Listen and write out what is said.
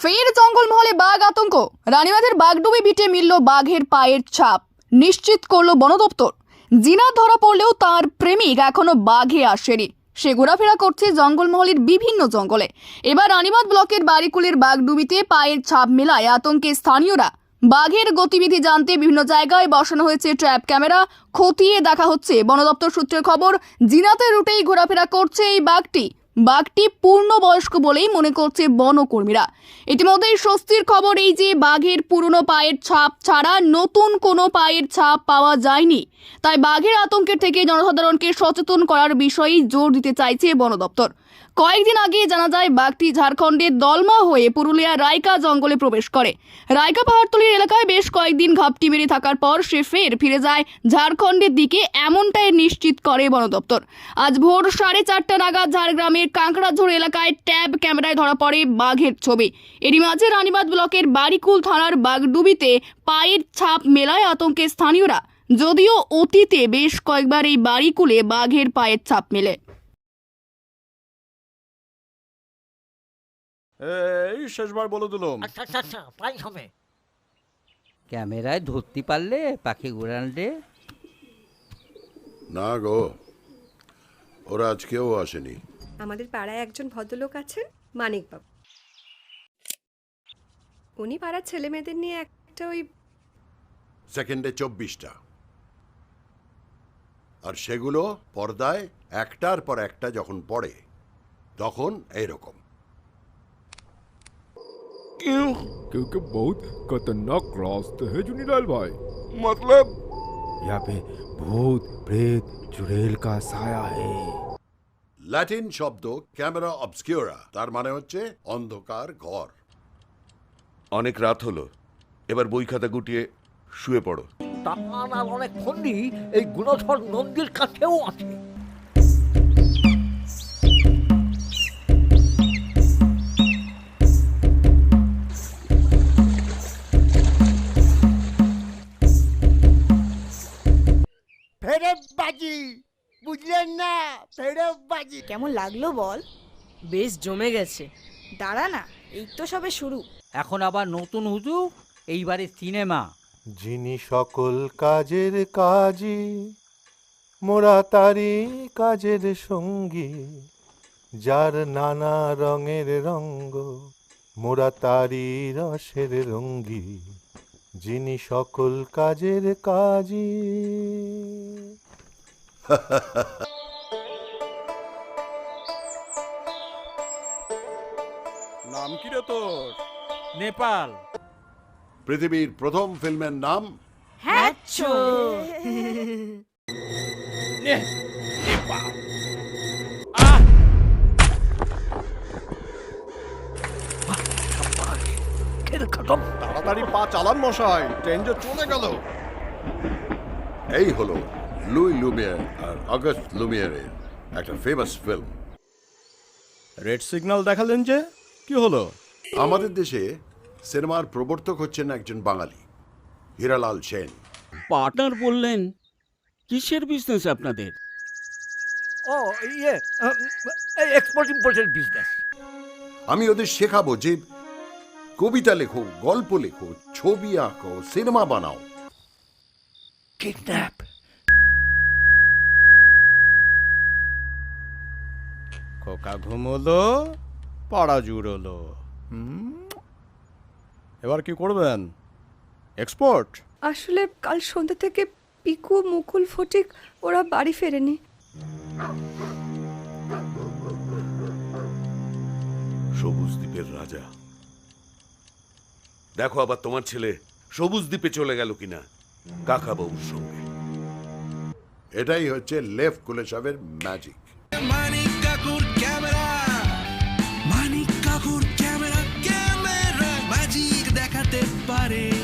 ফের জঙ্গলমহলে বাঘ আতঙ্ক। রানীবাঁধের বাগডুবি বিটে মিলল বাঘের পায়ের ছাপ। নিশ্চিত করল বন দপ্তর জিনা ধরা পড়লেও তার প্রেমিক এখনও বাঘে আসেনি। সে ঘোরাফেরা করছে জঙ্গলমহলের বিভিন্ন জঙ্গলে। এবার রানীবাঁধ ব্লকের বাড়িকুলের বাঘডুবিতে পায়ের ছাপ মেলায় আতঙ্কে স্থানীয়রা। বাঘের গতিবিধি জানতে বিভিন্ন জায়গায় বসানো হয়েছে ট্র্যাপ ক্যামেরা। খতিয়ে দেখা হচ্ছে। বন দপ্তর সূত্রে খবর, জিনাতে রুটেই ঘোরাফেরা করছে এই বাঘটি। বাঘটি পূর্ণবয়স্ক বলেই মনে করছে বনকর্মীরা। ইতিমধ্যেই স্বস্তির খবর এই যে বাঘের পুরনো পায়ের ছাপ ছাড়া নতুন কোনো পায়ের ছাপ পাওয়া যায়নি। তাই বাঘের আতঙ্কের থেকে জনসাধারণকে সচেতন করার বিষয়েই জোর দিতে চাইছে বন দপ্তর। কয়েকদিন আগে জানা যায়, বাঘটি ঝাড়খণ্ডের দলমা হয়ে পুরুলিয়া রায়কা জঙ্গলে প্রবেশ করে। রায়কা পাহাড়তলির এলাকায় বেশ কয়েকদিন ঘাপটি মেরে থাকার পর সে ফের ফিরে যায় ঝাড়খণ্ডের দিকে, এমনটাই নিশ্চিত করে বন দপ্তর। আজ ভোর সাড়ে চারটা নাগাদ ঝাড়গ্রামের কাঁকড়াঝোড় এলাকায় ট্যাব ক্যামেরায় ধরা পড়ে বাঘের ছবি। এরই মাঝে রানীবাদ ব্লকের বাড়িকুল থানার বাগডুবিতে পায়ের ছাপ মেলায় আতঙ্কে স্থানীয়রা। যদিও অতীতে বেশ কয়েকবার এই বাড়িকুলে বাঘের পায়ের ছাপ মেলে। এই শেষবার বলে দিলাম। আচ্ছা আচ্ছা আচ্ছা তাই হবে। ক্যামেরায় ধরতে পারলে পাখি ঘোরানলে না গো ওরা আজকেও আসেনি। আমাদের পাড়ায় একজন ভদ্রলোক আছেন মানিকবাবু উনি পাড়ার ছেলে মেয়েদের নিয়ে একটা ওই সেকেন্ডে চব্বিশটা আর সেগুলো পর্দায় একটার পর একটা যখন পড়ে তখন এইরকম क्योंकि बहुत खतरनाक रास्ते है जुनीलाल भाई মতলব यहाँ पे भूत प्रेत चुड़ैल का साया है ল্যাটিন শব্দ ক্যামেরা অবস্কিউরা তার মানে হচ্ছে অন্ধকার ঘর। অনেক রাত হলো এবার বই খাতা গুটিয়ে শুয়ে পড়ো। আর অনেক ফন্ডি এই গুণধর নন্দীর কাছেও আছে। ফেরত বাজি বুঝলেন না? ফেরত বাজি। কেমন লাগল বল? বেশ জমে গেছে। দাঁড়া না এই তো সবে শুরু। এখন আবার নতুন হুজুক এইবারে সিনেমা। যিনি সকল কাজের কাজী মোরা তারি কাজের সঙ্গী। যার নানা রঙের রঙ্গ মোরা তারি রসের রঙ্গী। যিনি সকল কাজের কাজী। নাম কি রে তোর? নেপাল। পৃথিবীর প্রথম ফিল্মের নাম? তাড়াতাড়ি পা চালান মশাই ট্রেন যে চলে গেল। এই হলো লুই লুমিয়ার আর অগস্ট লুমিয়ারের একটা ফেমাস ফিল্ম রেড সিগন্যাল দেখালেন যে কি হলো? আমাদের দেশে সিনেমার প্রবর্তক হচ্ছেন একজন বাঙালি হীরালাল সেন। পার্টনার বললেন কিসের বিজনেস আপনাদের? ও ইয়ে এক্সপোর্ট ইম্পোর্টের বিজনেস আমি ওদের শেখাবো যে কবিতা লেখো গল্প লেখো ছবি আঁকো সিনেমা বানাও। কিডন্যাপ খোকা ঘুমোলো পাড়া জুড়োলো। হুম? এবার কি করবেন? এক্সপোর্ট? আসলে কাল সন্ধ্যা থেকে পিকু মুকুল ফটিক ওরা বাড়ি ফেরেনি। সবুজ দ্বীপের রাজা। দেখো আবার তোমার ছেলে সবুজ দ্বীপে চলে গেল কিনা। কাকা বাবুর সঙ্গে। এটাই হচ্ছে লেফ কুলেশাবের ম্যাজিক body.